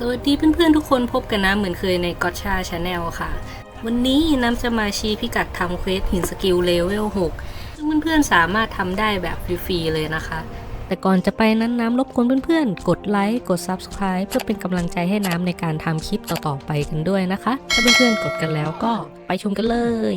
สวัสดีเพื่อนๆทุกคนพบกันนะเหมือนเคยในก็ชาชาแนลค่ะ วันนี้น้ำจะมาชี้พิกัดทำเควสหินสกิลเลเวล 6 ซึ่งเพื่อนๆสามารถทำได้แบบฟรีๆเลยนะคะ แต่ก่อนจะไปนั้นน้ำรบกวนเพื่อนๆ กดไลค์กด Subscribe เพื่อเป็นกำลังใจให้น้ำในการทำคลิปต่อๆไปกันด้วยนะคะ ถ้าเพื่อนๆกดกันแล้วก็ไปชมกันเลย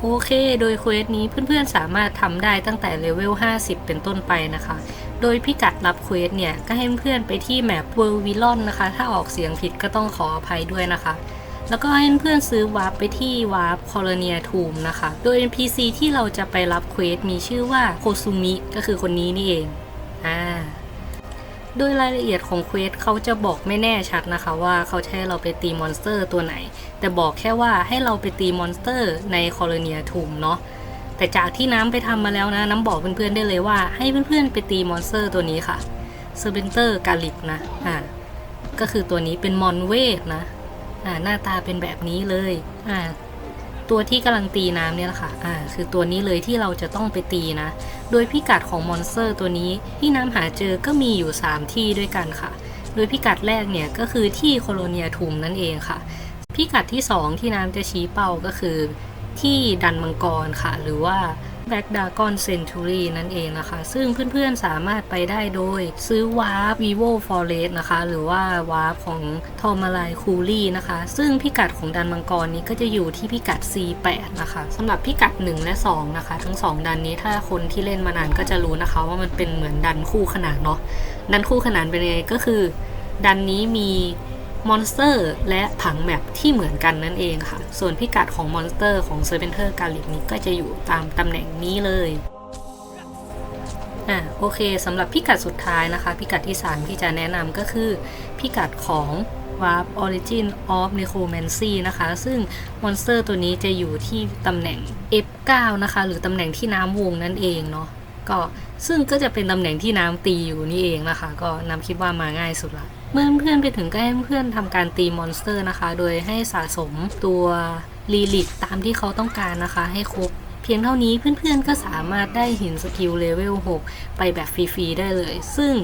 โอเค โดยเควสนี้เพื่อนๆสามารถทำได้ตั้งแต่เลเวล 50 เป็นต้นไปนะคะ โดยพิกัดรับเควสเนี่ย ก็ให้เพื่อนไปที่แมปเวอร์วิลอนนะคะ ถ้าออกเสียงผิดก็ต้องขออภัยด้วยนะคะ แล้วก็ให้เพื่อนซื้อวาร์ปไปที่วาร์ปคอลเนียทูมนะคะ โดย NPC ที่เราจะไปรับเควสมีชื่อว่าโคซูมิก็คือคนนี้นี่เองอ่าโดยรายละเอียดของเควสเขาจะบอกไม่แน่ชัดนะคะว่าเขาจะให้เราไปตีมอนสเตอร์ตัวไหน แต่บอกแค่ว่าให้เราไปตีมอนสเตอร์ในคอลเนียทูมเนาะ แต่จากที่น้ำไปทำมาแล้วนะ น้ำบอกเพื่อนๆได้เลยว่า ให้เพื่อนๆไปตีมอนสเตอร์ตัวนี้ค่ะเซอร์เบนเตอร์กาลิกนะอ่าก็คือตัวนี้เป็นมอนเวทนะอ่าหน้าตาเป็นแบบนี้เลยอ่าตัวที่กำลังตีน้ำเนี่ยแหละค่ะอ่าคือตัวนี้เลยที่เราจะต้องไปตีนะ โดยพิกัดของมอนสเตอร์ตัวนี้ที่น้ำหาเจอก็มีอยู่ 3 ที่ด้วยกันค่ะ โดยพิกัดแรกเนี่ยก็คือที่โคโลเนียทูมนั่นเองค่ะ พิกัดที่ 2 ที่น้ำจะชี้เป้าก็คือ ที่ดันมังกรค่ะ หรือว่า Black Dragon Century นั่นเองนะคะ ซึ่งเพื่อนๆสามารถไปได้โดย ซื้อวาร์ป Vivo Forest นะคะ หรือว่าวาร์ปของทอม a ลายคูลี่นะคะ ซึ่งพิกัดของดันมังกรนี้ก็จะอยู่ที่พิกัด C8 นะคะสำหรับพิกัด 1 และ 2 นะคะ ทั้ง 2 ดันนี้ถ้าคนที่เล่นมานานก็จะรู้นะคะ ว่ามันเป็นเหมือนดันคู่ขนานเนาะดันคู่ขนานเป็นยังไงก็คือ ดันนี้มี มอนสเตอร์และผังแมปที่เหมือนกันนั่นเองค่ะ ส่วนพิกัดของมอนสเตอร์ของเซอร์เ n นเทอร์กาลิกนี้ก็จะอยู่ตามตำแหน่งนี้เลยอะโอเคสำหรับพิกัดสุดท้ายนะคะ พิกัดที่ 3 ที่จะแนะนำก็คือ พิกัดของ Warp Origin of Necromancy นะคะ ซึ่งมอนสเตอร์ตัวนี้จะอยู่ที่ตำแหน่ง F9 นะคะ หรือตำแหน่งที่น้ำวงนั่นเองเนาะก็ซึ่งก็จะเป็นตำแหน่งที่น้ำตีอยู่นี่เองนะคะ ก็น้ำคิดว่ามาง่ายสุดละ เมื่อเพื่อนไปถึงก็ให้เพื่อนทำการตีมอนสเตอร์นะคะ โดยให้สะสมตัวลีลิตตามที่เขาต้องการนะคะให้ครบเพียงเท่านี้เพื่อนๆก็สามารถได้หินสกิลเลเวล 6 ไปแบบฟรี ๆ ได้เลย ซึ่ง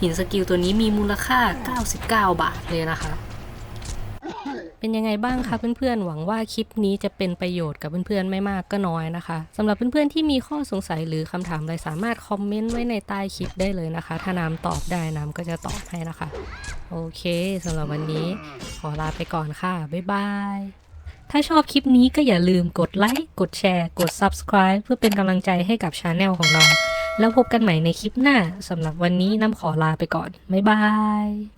หินสกิลตัวนี้มีมูลค่า 99 บาทเลยนะคะ เป็นยังไงบ้างคะเพื่อนๆ หวังว่าคลิปนี้จะเป็นประโยชน์กับเพื่อนๆ ไม่มากก็น้อยนะคะสำหรับเพื่อนๆ ที่มีข้อสงสัยหรือคำถามอะไรสามารถคอมเมนต์ไว้ในใต้คลิปได้เลยนะคะ ถ้าน้ำตอบได้น้ำก็จะตอบให้นะคะ โอเคสำหรับวันนี้ขอลาไปก่อนค่ะ บ๊ายบายถ้าชอบคลิปนี้ก็อย่าลืมกดไลค์ กดแชร์ กด Subscribe เพื่อเป็นกำลังใจให้กับช anel ของเรา แล้วพบกันใหม่ในคลิปหน้าสำหรับวันนี้น้ำขอลาไปก่อน บ๊ายบาย